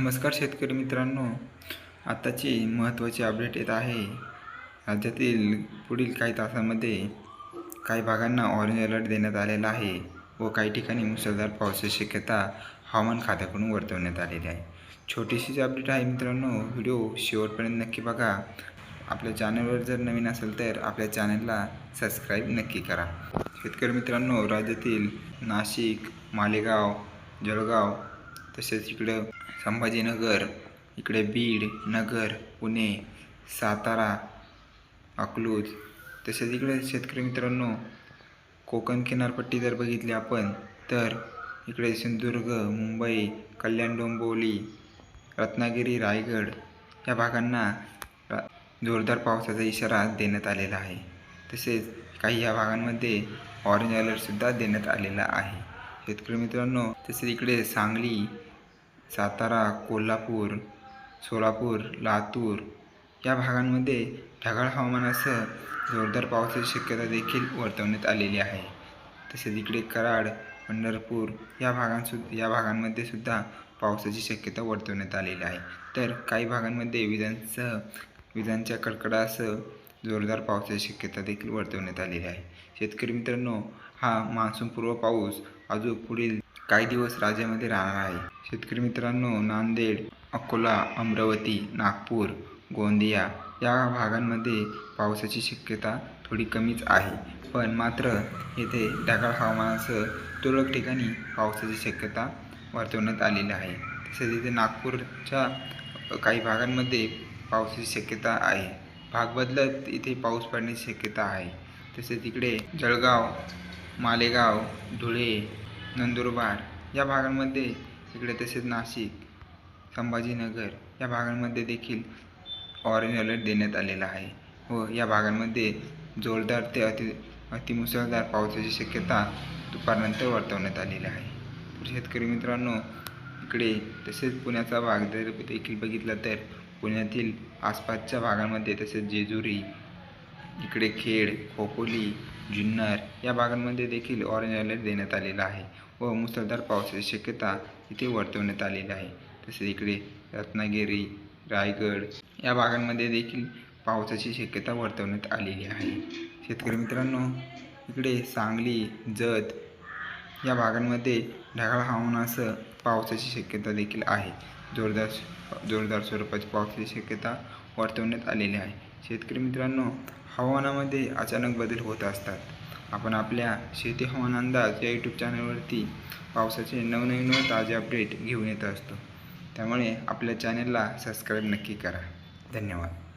नमस्कार शेतकरी मित्रांनो. आत्ताची महत्त्वाची अपडेट येत आहे. राज्यातील पुढील काही तासांमध्ये काही भागांना ऑरेंज अलर्ट देण्यात आलेला आहे व काही ठिकाणी मुसळधार पावसाची शक्यता हवामान खात्याकडून वर्तवण्यात आलेली आहे. छोटीशीच अपडेट आहे मित्रांनो. व्हिडिओ शेवटपर्यंत नक्की बघा. आपल्या चॅनलवर जर नवीन असेल तर आपल्या चॅनलला सबस्क्राईब नक्की करा. शेतकरी मित्रांनो राज्यातील नाशिक मालेगाव जळगाव तसेच इकडं संभाजीनगर इकडे बीड नगर पुणे सातारा अकलूज तसेच इकडे शेतकरी मित्रांनो कोकण किनारपट्टी जर बघितली आपण तर इकडे सिंधुदुर्ग मुंबई कल्याण डोंबिवली रत्नागिरी रायगड या भागांना जोरदार पावसाचा इशारा देण्यात आलेला आहे. तसेच काही या भागांमध्ये ऑरेंज अलर्टसुद्धा देण्यात आलेला आहे. शेतकरी मित्रांनो तसेच इकडे सांगली सातारा कोल्हापूर सोलापूर लातूर या भागांमध्ये ढगाळ हवामानासह जोरदार पावसाची शक्यता देखील वर्तवण्यात आलेली आहे. तसेच इकडे कराड पंढरपूर या भागांसु या भागांमध्ये सुद्धा पावसाची शक्यता वर्तवण्यात आलेली आहे. तर काही भागांमध्ये विजांसह विजांच्या कडकडासह जोरदार पावसाची शक्यता देखील वर्तवण्यात आलेली आहे. शेतकरी मित्रांनो हा मान्सूनपूर्व पाऊस अजून पुढील काही दिवस राज्यामध्ये राहणार आहे. शेतकरी मित्रांनो नांदेड अकोला अमरावती नागपूर गोंदिया या भागांमध्ये पावसाची शक्यता थोडी कमीच आहे. पण मात्र येथे ढगाळ हवामानासह तुरळक ठिकाणी पावसाची शक्यता वर्तवण्यात आलेली आहे. तसेच इथे नागपूरच्या काही भागांमध्ये पावसाची शक्यता आहे. भाग बदलत इथे पाऊस पडण्याची शक्यता आहे. तसेच इकडे जळगाव मालेगाव धुळे नंदुरबार या भागांमध्ये इकडे तसेच नाशिक संभाजीनगर या भागांमध्ये देखील ऑरेंज अलर्ट देण्यात आलेला आहे व या भागांमध्ये जोरदार ते अति अतिमुसळधार पावसाची शक्यता दुपारनंतर वर्तवण्यात आलेली आहे. तर शेतकरी मित्रांनो इकडे तसेच पुण्याचा भाग जर देखील बघितला तर पुण्यातील आसपासच्या भागांमध्ये तसेच जेजुरी इकडे खेड खोपोली जुन्नर या भागांमध्ये देखील ऑरेंज अलर्ट देण्यात आलेला आहे व मुसळधार पावसाची शक्यता इथे वर्तवण्यात आलेली आहे. तसेच इकडे रत्नागिरी रायगड या भागांमध्ये देखील पावसाची शक्यता वर्तवण्यात आलेली आहे. शेतकरी मित्रांनो इकडे सांगली जत या भागांमध्ये ढगाळ हवामानासह पावसाची शक्यता देखील आहे. जोरदार जोरदार स्वरूपाची पावसाची शक्यता वर्तवण्यात आलेली आहे. शेतकरी मित्रांनो हवामानामध्ये अचानक बदल होत असतात. आपण आपल्या शेती हवामान अंदाज या यूट्यूब चॅनलवरती पावसाचे नवनवीन व ताजे अपडेट घेऊन येत असतो. त्यामुळे आपल्या चॅनलला सबस्क्राईब नक्की करा. धन्यवाद.